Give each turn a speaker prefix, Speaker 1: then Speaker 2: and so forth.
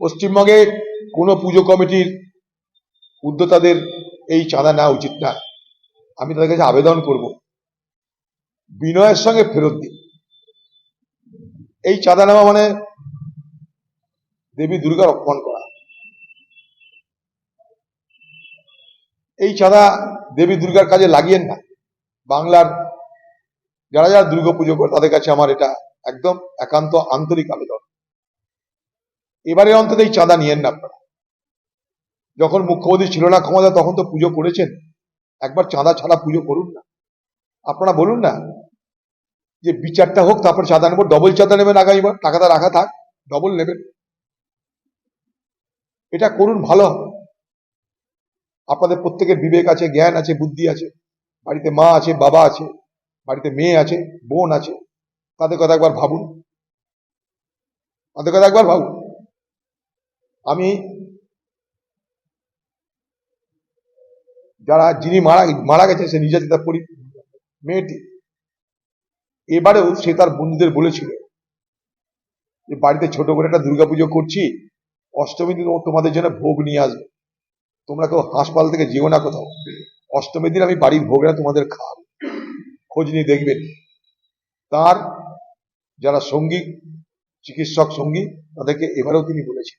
Speaker 1: পশ্চিমবঙ্গে কোনো পুজো কমিটির উদ্যোক্তাদের এই চাঁদা নেওয়া উচিত না। আমি তাদের কাছে আবেদন করব। বিনয়ের সঙ্গে ফেরত দিন। এই চাঁদা নেওয়া মানে দেবী দুর্গার অপমান করা। এই চাঁদা দেবী দুর্গার কাজে লাগিয়েন না। বাংলার যারা যারা দুর্গা পুজো করে তাদের কাছে আমার এটা একদম একান্ত আন্তরিক আবেদন। এবারে অন্তত এই চাঁদা নিয়েন না আপনারা। যখন মুখ্যমন্ত্রী ছিল না ক্ষমতা, তখন তো পুজো করেছেন। একবার চাঁদা ছাড়া পুজো করুন না। আপনারা বলুন না যে বিচারটা হোক, তারপর চাঁদা নেব ডবল চাঁদা নেবেন আগামীবার টাকাটা রাখা থাক ডবল নেবেন। এটা করুন ভালো হবে। আপনাদের প্রত্যেকের বিবেক আছে, জ্ঞান আছে, বুদ্ধি আছে। বাড়িতে মা আছে, বাবা আছে, বাড়িতে মেয়ে আছে, বোন আছে। তাদের কথা একবার ভাবুন। তাদের কথা একবার ভাবুন। আমি যারা যিনি মারা মারা গেছে, সে নির্যাতিতা পরি মেয়েটি। এবারেও সে তার বন্ধুদের বলেছিল যে, বাড়িতে ছোট করে একটা দুর্গাপুজো করছি অষ্টমী দিন তোমাদের জন্য ভোগ নিয়ে আসবে। তোমরা কেউ হাসপাতাল থেকে যেও না কোথাও। অষ্টমীর দিন আমি বাড়ির ভোগরা তোমাদের খাওয়াবো। খোঁজ নিয়ে দেখবেন। তার যারা সঙ্গী চিকিৎসক সঙ্গী তাদেরকে এবারেও তিনি বলেছেন।